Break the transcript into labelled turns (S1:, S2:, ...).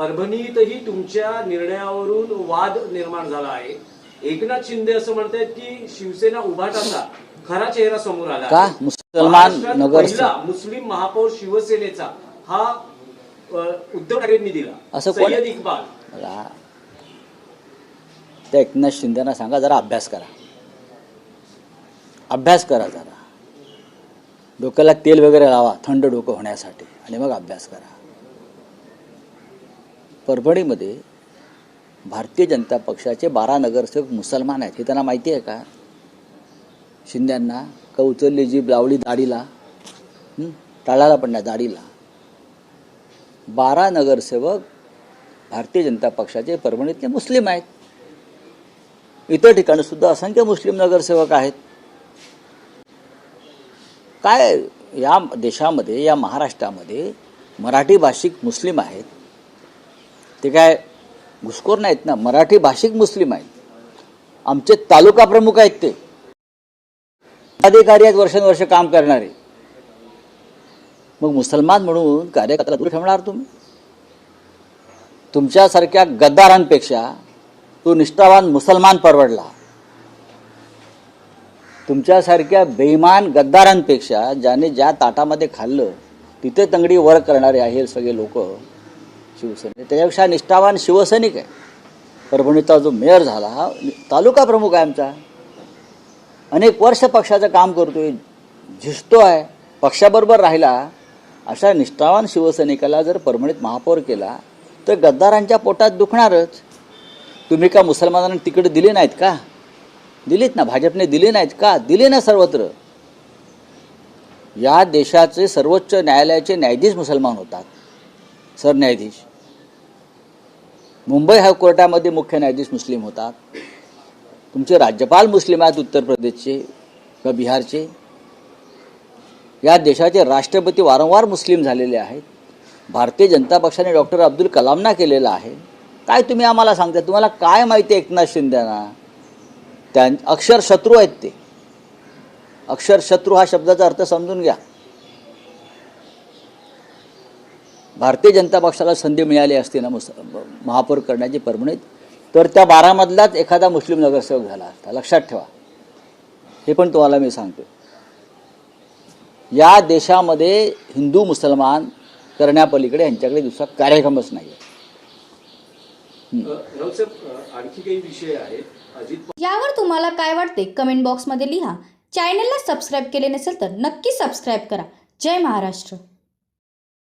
S1: परभणीतही तुमच्या निर्णयावरून वाद निर्माण झाला आहे. एकनाथ शिंदे असं म्हणतायत की शिवसेना उभाटाचा खरा चेहरा समोर आला
S2: का?
S1: आहे.
S2: मुसलमान
S1: महाराष्ट्रात
S2: नगरसेवक.
S1: पहिला मुस्लिम महापौर शिवसेनेचा हा अ, उद्धव ठाकरेंनी दिला.
S2: असं कोण-
S1: सय्यद इक्बाल.
S2: मला त्या एकनाथ शिंदेना सांगा जरा अभ्यास करा. अभ्यास करा जरा. डोक्याला तेल वगैरे लावा थंड डोकं होण्यासाठी. आणि मग अभ्यास करा. परभणीमध्ये भारतीय जनता पक्षाचे बारा नगरसेवक मुसलमान आहेत. हे त्यांना माहिती आहे का? शिंद्यांना का उचलली जीभ लावली दाढीला टाळाला पण दाढीला. बारा नगरसेवक भारतीय जनता पक्षाचे परभणीतले मुस्लिम आहेत. इतर ठिकाणी सुद्धा असंख्य मुस्लिम नगरसेवक आहेत. काय या देशामध्ये या महाराष्ट्रामध्ये मराठी भाषिक मुस्लिम आहेत? ते काय घुसखोर नाहीत ना मराठी भाषिक मुस्लिम आहेत. आमचे तालुका प्रमुख आहेत ते. अधिकारी आहेत वर्षानुवर्ष काम करणारे. मग मुसलमान म्हणून कार्यकर्त्याला दूर ठेवणार तुम्ही? तुमच्यासारख्या गद्दारांपेक्षा तो निष्ठावान मुसलमान परवडला. तुमच्यासारख्या बेईमान गद्दारांपेक्षा ज्याने ज्या ताटामध्ये खाल्लं तिथे तंगडी वर करणारे आहे सगळे लोक. शिवसेने त्याच्यापेक्षा निष्ठावान शिवसैनिक आहे. परभणीचा जो मेयर झाला हा तालुका प्रमुख आहे आमचा. अनेक वर्ष पक्षाचं काम करतोय झिजतो आहे पक्षाबरोबर राहिला. अशा निष्ठावान शिवसैनिकाला जर परभणीत महापौर केला तर गद्दारांच्या पोटात दुखणारच. तुम्ही का मुसलमानांना तिकडे दिले नाहीत का? दिलीत ना भाजपने दिले नाहीत का? दिले ना सर्वत्र. या देशाचे सर्वोच्च न्यायालयाचे न्यायाधीश मुसलमान होतात. सरन्यायाधीश. मुंबई हायकोर्टामध्ये मुख्य न्यायाधीश मुस्लिम होतात. तुमचे राज्यपाल मुस्लिम आहेत उत्तर प्रदेशचे किंवा बिहारचे. या देशाचे राष्ट्रपती वारंवार मुस्लिम झालेले आहेत. भारतीय जनता पक्षाने डॉक्टर अब्दुल कलामना केलेलं आहे. काय तुम्ही आम्हाला सांगता? तुम्हाला काय माहिती आहे एकनाथ शिंदेना? त्या अक्षर शत्रू आहेत ते. अक्षर शत्रू हा शब्दाचा अर्थ समजून घ्या. भारतीय जनता पक्षाला संधी मिळाली असती ना मुस महापौर करण्याची परभणीत तर त्या बारामधलाच एखादा मुस्लिम नगरसेवक झाला असता. लक्षात ठेवा. हे पण तुम्हाला मी सांगतो या देशामध्ये हिंदू मुसलमान करण्यापलीकडे यांच्याकडे दुसरा कार्यक्रमच नाही आहे
S1: आणखी काही विषय आहेत?
S3: यावर तुम्हाला काय वाटते? कमेंट बॉक्समध्ये लिहा. चॅनलला सबस्क्राईब केले नसेल तर नक्की सबस्क्राईब करा. जय महाराष्ट्र.